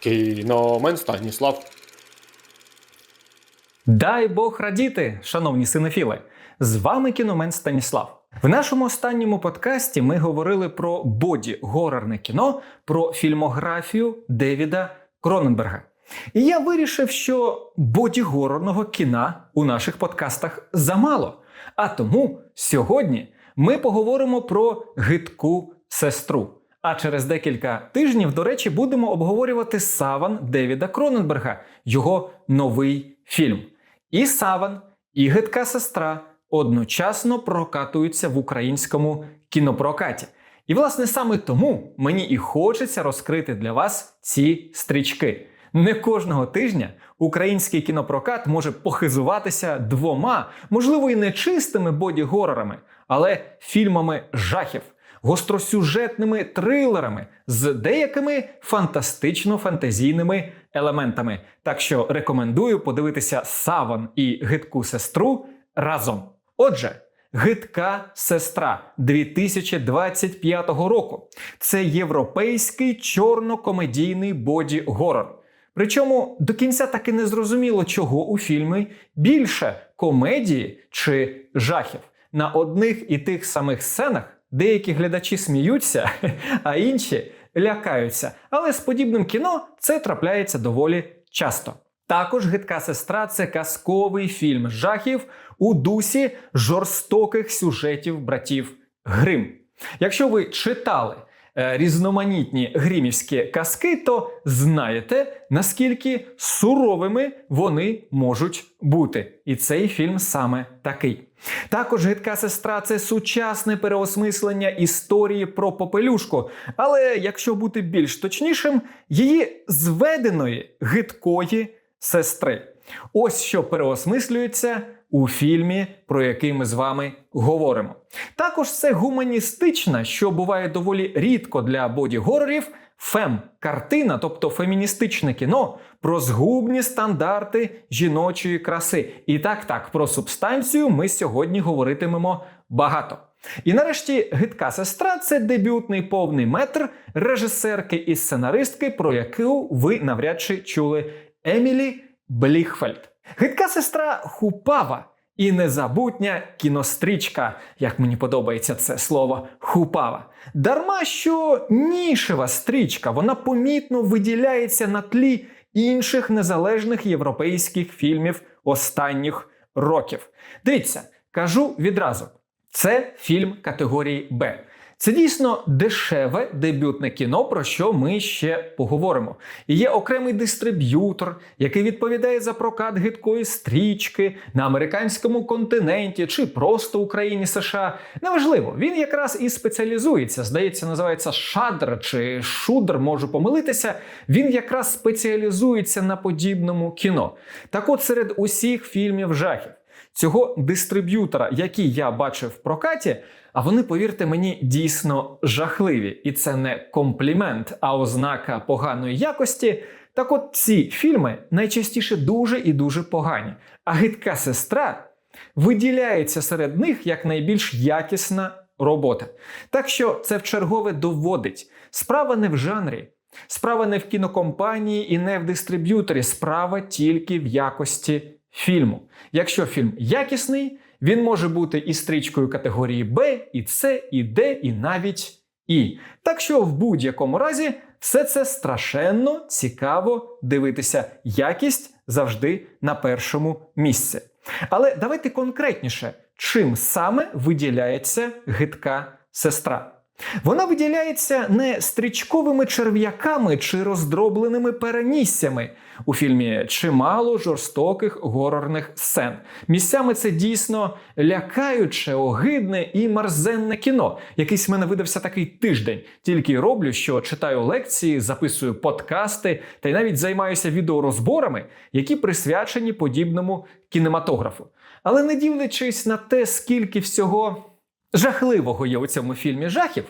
Кіномен Станіслав. Дай Бог радіти, шановні синефіли! З вами кіномен Станіслав. В нашому останньому подкасті ми говорили про боді горорне кіно, про фільмографію Девіда Кроненберга. І я вирішив, що боді горорного кіна у наших подкастах замало. А тому сьогодні ми поговоримо про гидку сестру. А через декілька тижнів, до речі, будемо обговорювати Саван Девіда Кроненберга, його новий фільм. І Саван, і гидка сестра одночасно прокатуються в українському кінопрокаті. І, власне, саме тому мені і хочеться розкрити для вас ці стрічки. Не кожного тижня український кінопрокат може похизуватися двома, можливо, і не чистими боді-горорами, але фільмами жахів, гостросюжетними трилерами з деякими фантастично-фантазійними елементами. Так що рекомендую подивитися Саван і гидку сестру разом. Отже. Гидка сестра 2025 року. Це європейський чорно-комедійний боді-горор. Причому до кінця таки не зрозуміло, чого у фільмі більше комедії чи жахів. На одних і тих самих сценах деякі глядачі сміються, а інші лякаються. Але з подібним кіно це трапляється доволі часто. Також гидка сестра це казковий фільм жахів у дусі жорстоких сюжетів братів Грим. Якщо ви читали різноманітні гримівські казки, то знаєте, наскільки суровими вони можуть бути. І цей фільм саме такий. Також гидка сестра це сучасне переосмислення історії про попелюшку. Але якщо бути більш точнішим, її зведеної гидкої сестри. Ось що переосмислюється у фільмі, про який ми з вами говоримо. Також це гуманістична, що буває доволі рідко для боді-горорів, фем-картина, тобто феміністичне кіно про згубні стандарти жіночої краси. І так, так, про субстанцію ми сьогодні говоритимемо багато. І нарешті гидка сестра це дебютний повний метр режисерки і сценаристки, про яку ви навряд чи чули Емілі Бліхфельд. Гидка сестра хупава і незабутня кінострічка, як мені подобається це слово хупава. Дарма що нішева стрічка, вона помітно виділяється на тлі інших незалежних європейських фільмів останніх років. Дивіться, кажу відразу: це фільм категорії Б. Це дійсно дешеве дебютне кіно, про що ми ще поговоримо. І Є окремий дистриб'ютор, який відповідає за прокат гидкої стрічки на американському континенті чи просто Україні США. Неважливо, він якраз і спеціалізується. Здається, називається Шадр чи Шудр, можу помилитися. Він якраз спеціалізується на подібному кіно. Так от серед усіх фільмів жахів. Цього дистриб'ютора, який я бачив в прокаті, а вони, повірте мені, дійсно жахливі. І це не комплімент, а ознака поганої якості. Так от ці фільми найчастіше дуже і дуже погані. А гидка сестра виділяється серед них як найбільш якісна робота. Так що це в чергове доводить. Справа не в жанрі, справа не в кінокомпанії і не в дистриб'юторі, справа тільки в якості фільму. Якщо фільм якісний, він може бути і стрічкою категорії Б, і С, і Д, і навіть І. Так що в будь-якому разі все це страшенно цікаво дивитися. Якість завжди на першому місці. Але давайте конкретніше, чим саме виділяється гидка сестра. Вона виділяється не стрічковими черв'яками чи роздробленими переніссями. У фільмі чимало жорстоких горорних сцен. Місцями це дійсно лякаюче, огидне і марзенне кіно. Якийсь в мене видався такий тиждень. Тільки роблю, що читаю лекції, записую подкасти та й навіть займаюся відеорозборами, які присвячені подібному кінематографу. Але не дивлячись на те, скільки всього жахливого є у цьому фільмі жахів,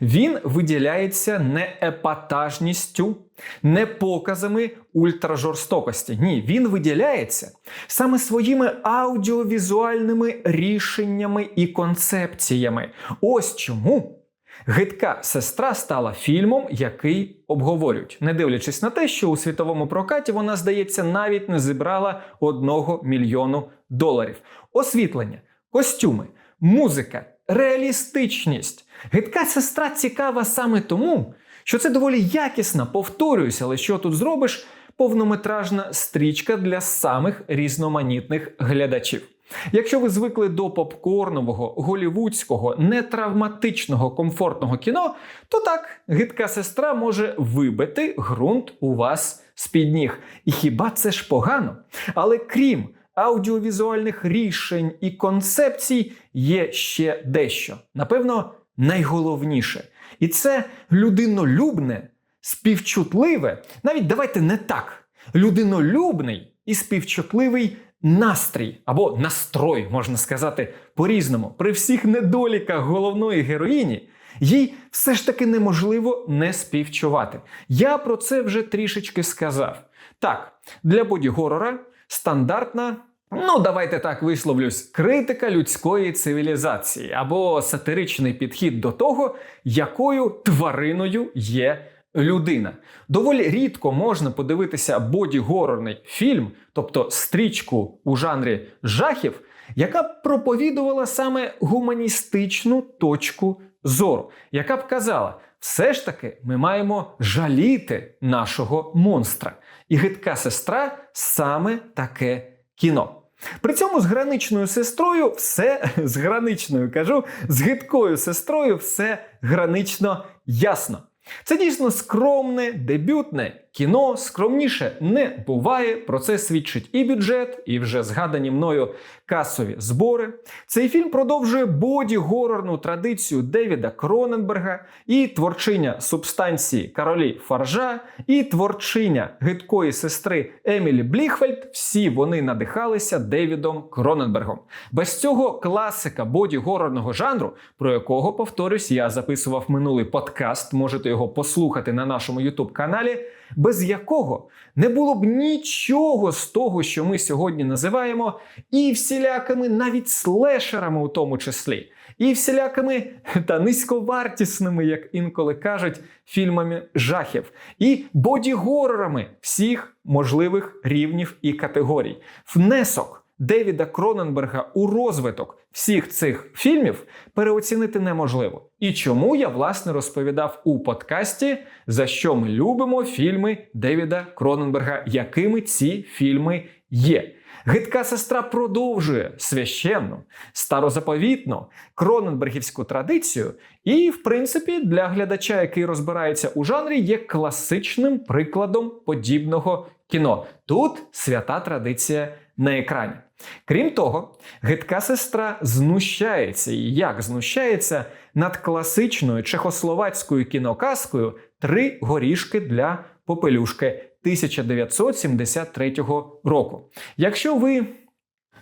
він виділяється не епатажністю, не показами ультражорстокості. Ні, він виділяється саме своїми аудіовізуальними рішеннями і концепціями. Ось чому Гидка сестра стала фільмом, який обговорюють, не дивлячись на те, що у світовому прокаті вона, здається, навіть не зібрала одного мільйону доларів. Освітлення, костюми, музика, реалістичність. Гидка сестра цікава саме тому, що це доволі якісна, повторююся, але що тут зробиш? Повнометражна стрічка для самих різноманітних глядачів. Якщо ви звикли до попкорнового, голівудського, нетравматичного, комфортного кіно, то так, гидка сестра може вибити ґрунт у вас з-під ніг. І хіба це ж погано? Але крім аудіовізуальних рішень і концепцій, є ще дещо. Напевно, найголовніше. І це людинолюбне, співчутливе, навіть давайте не так. Людинолюбний і співчутливий настрій або настрой, можна сказати, по-різному. При всіх недоліках головної героїні їй все ж таки неможливо не співчувати. Я про це вже трішечки сказав. Так, для боді-горора стандартна. Ну, давайте так висловлюсь: критика людської цивілізації або сатиричний підхід до того, якою твариною є людина. Доволі рідко можна подивитися боді-горорний фільм, тобто стрічку у жанрі жахів, яка б проповідувала саме гуманістичну точку зору, яка б казала, все ж таки ми маємо жаліти нашого монстра. І гидка сестра саме таке кіно. При цьому з граничною сестрою все з граничною кажу, з гидкою сестрою все гранично ясно. Це дійсно скромне, дебютне кіно, скромніше не буває. Про це свідчить і бюджет, і вже згадані мною касові збори. Цей фільм продовжує боді-горорну традицію Девіда Кроненберга, і творчиня субстанції Каролі Фаржа, і творчиня гидкої сестри Емілі Бліхфельд. Всі вони надихалися Девідом Кроненбергом. Без цього класика боді-горорного жанру, про якого, повторюсь, я записував минулий подкаст. Можете його послухати на нашому youtube каналі без якого не було б нічого з того, що ми сьогодні називаємо, і всілякими навіть слешерами, у тому числі, і всілякими та низьковартісними, як інколи кажуть, фільмами жахів, і боді-горорами всіх можливих рівнів і категорій. Внесок. Девіда Кроненберга у розвиток всіх цих фільмів переоцінити неможливо. І чому я власне розповідав у подкасті, за що ми любимо фільми Девіда Кроненберга, якими ці фільми є. Гидка сестра продовжує священну, старозаповітну кроненбергівську традицію, і, в принципі, для глядача, який розбирається у жанрі, є класичним прикладом подібного кіно. Тут свята традиція на екрані. Крім того, гидка сестра знущається і як знущається над класичною чехословацькою кіноказкою Три горішки для попелюшки 1973 року. Якщо ви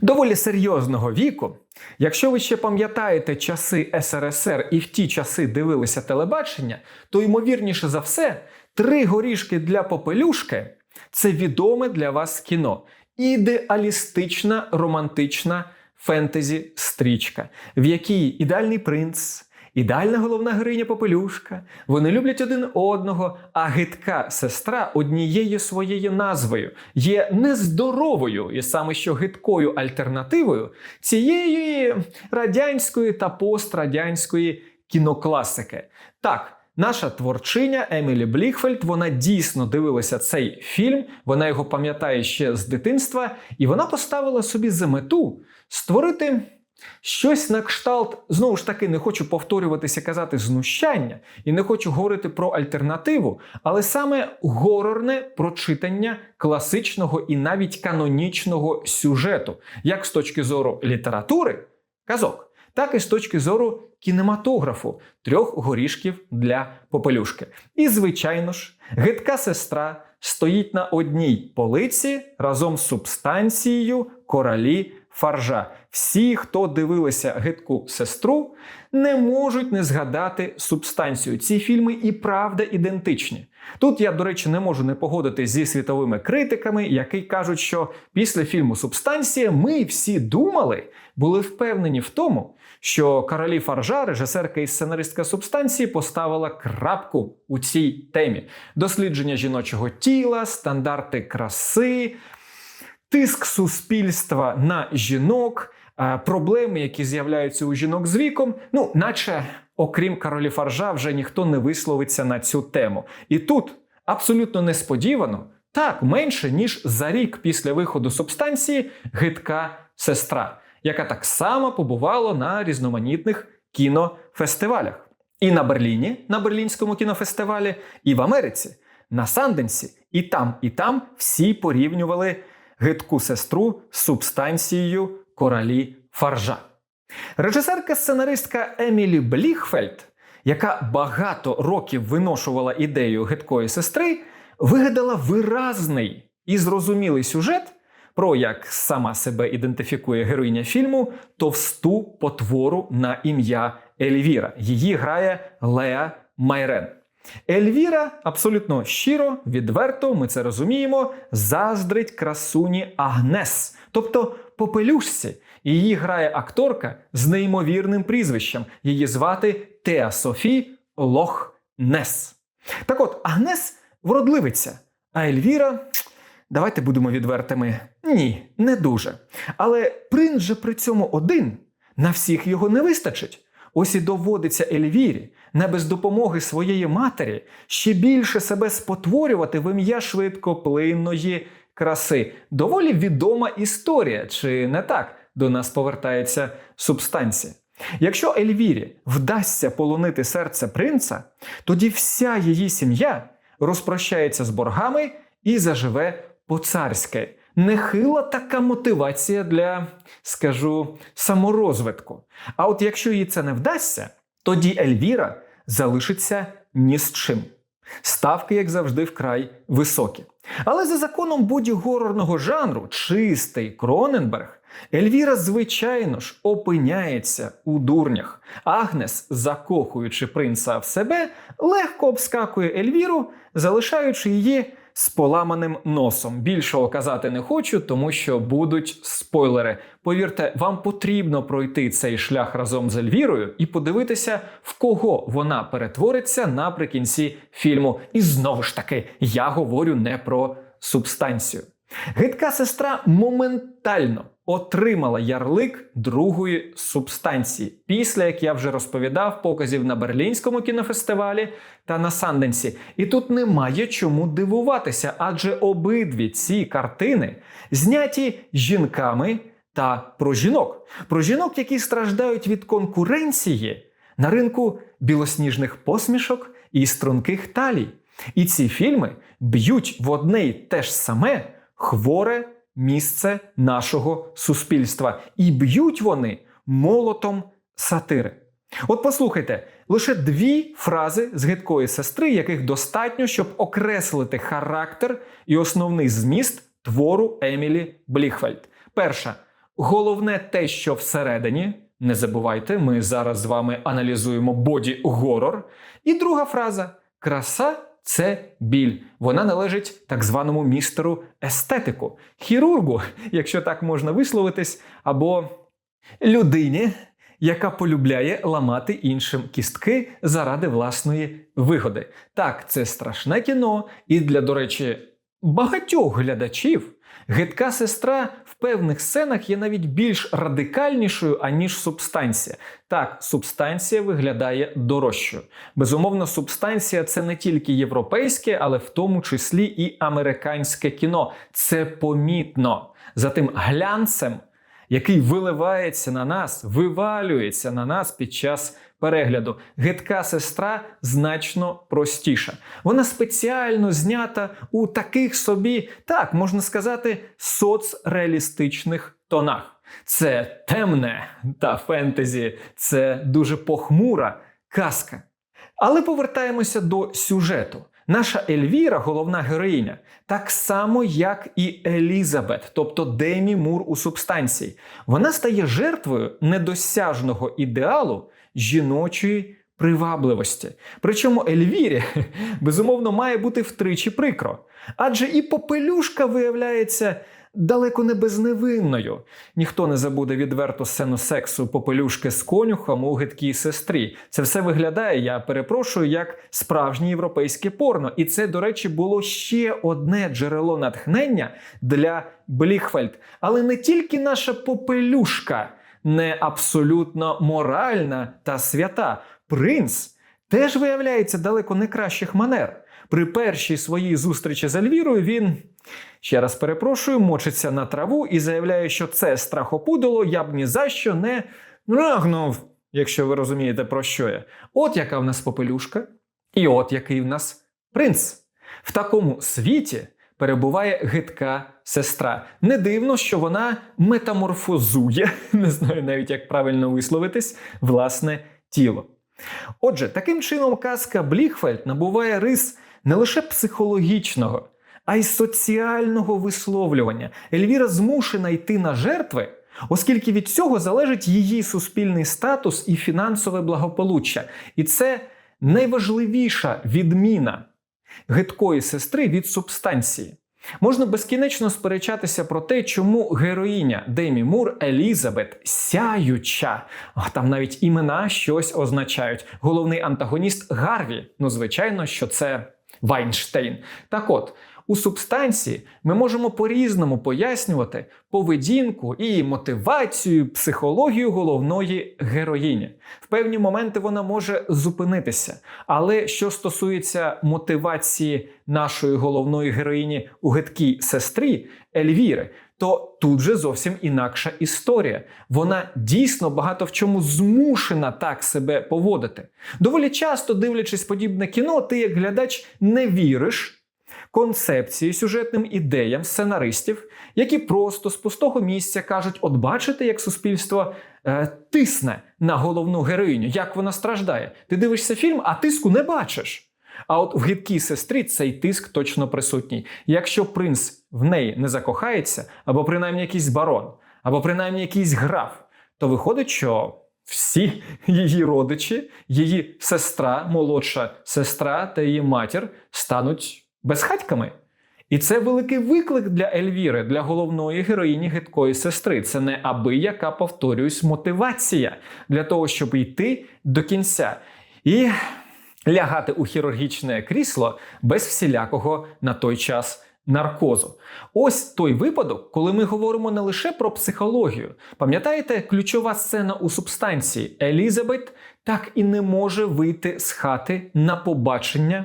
доволі серйозного віку, якщо ви ще пам'ятаєте часи СРСР і в ті часи дивилися телебачення, то ймовірніше за все, три горішки для попелюшки це відоме для вас кіно ідеалістична романтична фентезі стрічка, в якій ідеальний принц. Ідеальна головна героїня Попелюшка, вони люблять один одного, а гидка сестра однією своєю назвою є нездоровою і саме що гидкою альтернативою цієї радянської та пострадянської кінокласики. Так, Наша творчиня Емілі Бліхфельд, вона дійсно дивилася цей фільм, вона його пам'ятає ще з дитинства, і вона поставила собі за мету створити щось на кшталт, знову ж таки, не хочу повторюватися, казати знущання, і не хочу говорити про альтернативу, але саме горорне прочитання класичного і навіть канонічного сюжету, як з точки зору літератури, казок так і з точки зору кінематографу трьох горішків для попелюшки. І, звичайно ж, гидка сестра стоїть на одній полиці разом з субстанцією коралі фаржа. Всі, хто дивилися гидку сестру, не можуть не згадати субстанцію. Ці фільми і правда ідентичні. Тут я, до речі, не можу не погодитись зі світовими критиками, які кажуть, що після фільму Субстанція ми всі думали, були впевнені в тому, що Каролі Фаржа, режисерка і сценаристка субстанції, поставила крапку у цій темі: дослідження жіночого тіла, стандарти краси, тиск суспільства на жінок, е, проблеми, які з'являються у жінок з віком. Ну, наче, окрім Каролі Фаржа, вже ніхто не висловиться на цю тему. І тут абсолютно несподівано, так менше ніж за рік після виходу субстанції гидка сестра, яка так само побувала на різноманітних кінофестивалях. І на Берліні, на Берлінському кінофестивалі, і в Америці, на Санденсі, і там, і там всі порівнювали гидку сестру з субстанцією королі Фаржа. Режисерка-сценаристка Емілі Бліхфельд, яка багато років виношувала ідею гидкої сестри, вигадала виразний і зрозумілий сюжет про як сама себе ідентифікує героїня фільму товсту потвору на ім'я Ельвіра. Її грає Леа Майрен. Ельвіра абсолютно щиро, відверто, ми це розуміємо, заздрить красуні Агнес, тобто попелюшці. Її грає акторка з неймовірним прізвищем. Її звати Теа Софі Лох Нес. Так от, Агнес вродливиця, а Ельвіра. Давайте будемо відвертими. Ні, не дуже. Але принц же при цьому один. На всіх його не вистачить. Ось і доводиться Ельвірі, не без допомоги своєї матері, ще більше себе спотворювати в ім'я швидкоплинної краси. Доволі відома історія, чи не так до нас повертається субстанція. Якщо Ельвірі вдасться полонити серце принца, тоді вся її сім'я розпрощається з боргами і заживе по-царськи. Нехила така мотивація для, скажу, саморозвитку. А от якщо їй це не вдасться, тоді Ельвіра залишиться ні з чим. Ставки, як завжди, вкрай високі. Але за законом боді-горорного жанру, чистий Кроненберг, Ельвіра, звичайно ж, опиняється у дурнях. Агнес, закохуючи принца в себе, легко обскакує Ельвіру, залишаючи її з поламаним носом. Більшого казати не хочу, тому що будуть спойлери. Повірте, вам потрібно пройти цей шлях разом з Ельвірою і подивитися, в кого вона перетвориться наприкінці фільму. І знову ж таки, я говорю не про субстанцію. Гидка сестра моментально отримала ярлик другої субстанції, після як я вже розповідав показів на Берлінському кінофестивалі та на Санденсі. І тут немає чому дивуватися, адже обидві ці картини зняті жінками та про жінок, про жінок, які страждають від конкуренції на ринку білосніжних посмішок і струнких талій. І ці фільми б'ють в одне й те ж саме хворе місце нашого суспільства. І б'ють вони молотом сатири. От послухайте, лише дві фрази з гидкої сестри, яких достатньо, щоб окреслити характер і основний зміст твору Емілі Бліхфельд. Перша головне те, що всередині. Не забувайте, ми зараз з вами аналізуємо боді-горор. І друга фраза краса це біль. Вона належить так званому містеру естетику, хірургу, якщо так можна висловитись, або людині, яка полюбляє ламати іншим кістки заради власної вигоди. Так, це страшне кіно, і для, до речі, багатьох глядачів. Гидка сестра певних сценах є навіть більш радикальнішою, аніж субстанція. Так, субстанція виглядає дорожчою. Безумовно, субстанція це не тільки європейське, але в тому числі і американське кіно. Це помітно. За тим глянцем, який виливається на нас, вивалюється на нас під час перегляду. Гидка сестра значно простіша. Вона спеціально знята у таких собі, так можна сказати, соцреалістичних тонах. Це темне та фентезі, це дуже похмура казка. Але повертаємося до сюжету. Наша Ельвіра, головна героїня, так само, як і Елізабет, тобто Демі Мур у субстанції, вона стає жертвою недосяжного ідеалу жіночої привабливості. Причому Ельвірі, безумовно, має бути втричі прикро. Адже і попелюшка виявляється далеко не безневинною. Ніхто не забуде відверту сцену сексу попелюшки з конюхом у гидкій сестрі. Це все виглядає, я перепрошую, як справжнє європейське порно. І це, до речі, було ще одне джерело натхнення для Бліхфельд. Але не тільки наша попелюшка не абсолютно моральна та свята. Принц теж виявляється далеко не кращих манер. При першій своїй зустрічі з Ельвірою він, ще раз перепрошую, мочиться на траву і заявляє, що це страхопудоло я б ні за що не рагнув, якщо ви розумієте, про що я. От яка в нас попелюшка, і от який в нас принц. В такому світі перебуває гидка сестра. Не дивно, що вона метаморфозує, не знаю навіть, як правильно висловитись, власне тіло. Отже, таким чином казка Бліхфельд набуває рис не лише психологічного, а й соціального висловлювання. Ельвіра змушена йти на жертви, оскільки від цього залежить її суспільний статус і фінансове благополуччя. І це найважливіша відміна гидкої сестри від субстанції. Можна безкінечно сперечатися про те, чому героїня Демі Мур Елізабет сяюча, а там навіть імена щось означають. Головний антагоніст Гарві. Ну, звичайно, що це Вайнштейн. Так от. У субстанції ми можемо по-різному пояснювати поведінку і мотивацію, психологію головної героїні. В певні моменти вона може зупинитися. Але що стосується мотивації нашої головної героїні у гидкій сестрі Ельвіри, то тут же зовсім інакша історія. Вона дійсно багато в чому змушена так себе поводити. Доволі часто, дивлячись подібне кіно, ти як глядач не віриш концепції, сюжетним ідеям сценаристів, які просто з пустого місця кажуть: от бачите, як суспільство е, тисне на головну героїню, як вона страждає. Ти дивишся фільм, а тиску не бачиш. А от в гидкій сестрі цей тиск точно присутній. Якщо принц в неї не закохається, або принаймні якийсь барон, або принаймні якийсь граф, то виходить, що всі її родичі, її сестра, молодша сестра та її матір стануть безхатьками. І це великий виклик для Ельвіри, для головної героїні гидкої сестри. Це не аби яка, повторююсь, мотивація для того, щоб йти до кінця і лягати у хірургічне крісло без всілякого на той час. Наркозу. Ось той випадок, коли ми говоримо не лише про психологію. Пам'ятаєте, ключова сцена у субстанції Елізабет так і не може вийти з хати на побачення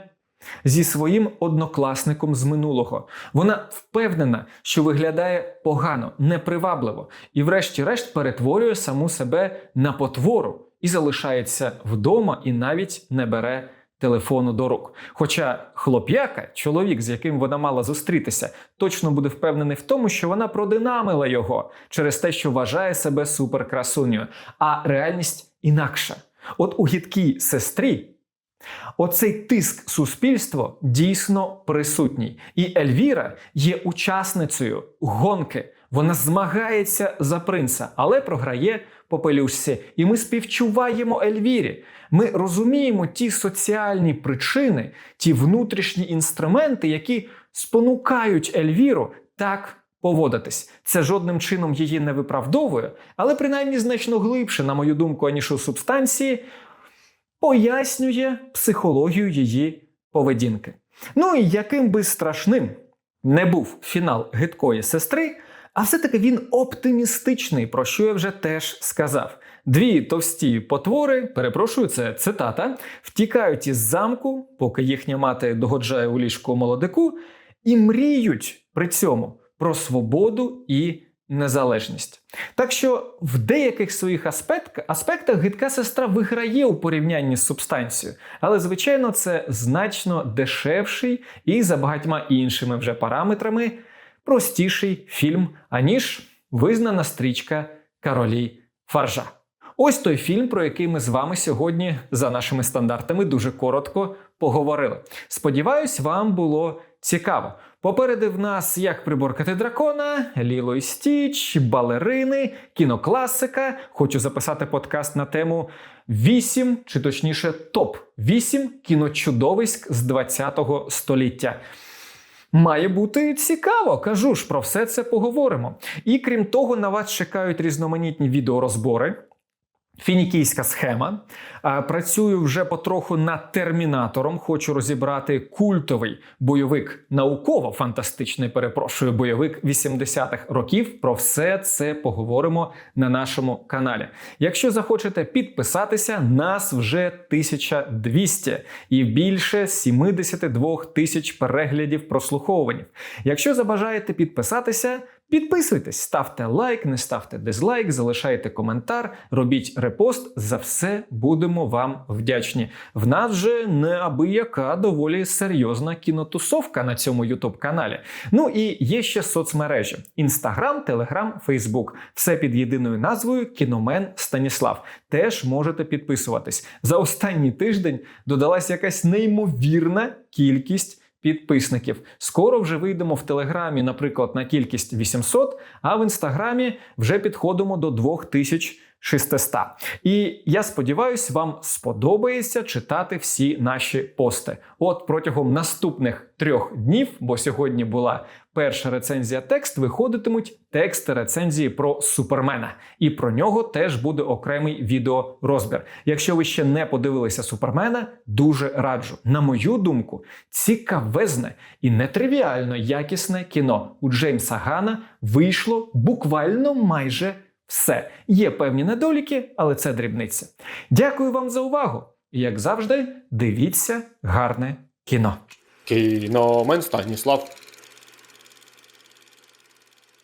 зі своїм однокласником з минулого. Вона впевнена, що виглядає погано, непривабливо, і, врешті-решт, перетворює саму себе на потвору і залишається вдома і навіть не бере. Телефону до рук. Хоча хлоп'яка, чоловік, з яким вона мала зустрітися, точно буде впевнений в тому, що вона продинамила його через те, що вважає себе суперкрасунею. А реальність інакша. От у гідкій сестрі Оцей тиск суспільства дійсно присутній. І Ельвіра є учасницею гонки. Вона змагається за принца, але програє попелюшці. І ми співчуваємо Ельвірі. Ми розуміємо ті соціальні причини, ті внутрішні інструменти, які спонукають Ельвіру так поводитись. Це жодним чином її не виправдовує, але принаймні значно глибше, на мою думку, аніж у субстанції пояснює психологію її поведінки. Ну і яким би страшним не був фінал гидкої сестри, а все-таки він оптимістичний, про що я вже теж сказав. Дві товсті потвори, перепрошую, це цитата, втікають із замку, поки їхня мати догоджає у ліжку молодику, і мріють при цьому про свободу і незалежність. Так що в деяких своїх аспект, аспектах гидка сестра виграє у порівнянні з субстанцією, але, звичайно, це значно дешевший і за багатьма іншими вже параметрами простіший фільм, аніж визнана стрічка Каролі Фаржа. Ось той фільм, про який ми з вами сьогодні, за нашими стандартами, дуже коротко поговорили. Сподіваюсь, вам було цікаво. Попереду в нас як приборкати дракона, Ліло і Стіч, балерини, кінокласика. Хочу записати подкаст на тему 8, чи точніше, топ 8 кіночудовиськ з 20-го століття. Має бути цікаво, кажу ж, про все це поговоримо. І крім того, на вас чекають різноманітні відеорозбори. Фінікійська схема. Працюю вже потроху над термінатором. Хочу розібрати культовий бойовик, науково-фантастичний, перепрошую, бойовик 80-х років. Про все це поговоримо на нашому каналі. Якщо захочете підписатися, нас вже 1200 і більше 72 тисяч переглядів прослуховувань. Якщо забажаєте підписатися, Підписуйтесь, ставте лайк, не ставте дизлайк, залишайте коментар, робіть репост. За все будемо вам вдячні. В нас же неабияка доволі серйозна кінотусовка на цьому youtube каналі. Ну і є ще соцмережі: Інстаграм, Телеграм, Фейсбук. Все під єдиною назвою Кіномен Станіслав. Теж можете підписуватись. За останній тиждень додалась якась неймовірна кількість підписників. Скоро вже вийдемо в Телеграмі, наприклад, на кількість 800, а в інстаграмі вже підходимо до 2600. І я сподіваюся, вам сподобається читати всі наші пости. От протягом наступних трьох днів, бо сьогодні була перша рецензія текст, виходитимуть тексти рецензії про Супермена. І про нього теж буде окремий відеорозбір. Якщо ви ще не подивилися Супермена, дуже раджу. На мою думку, цікавезне і нетривіально якісне кіно у Джеймса Гана вийшло буквально майже все. Є певні недоліки, але це дрібниця. Дякую вам за увагу! І як завжди, дивіться гарне кіно. Кіномен Станіслав.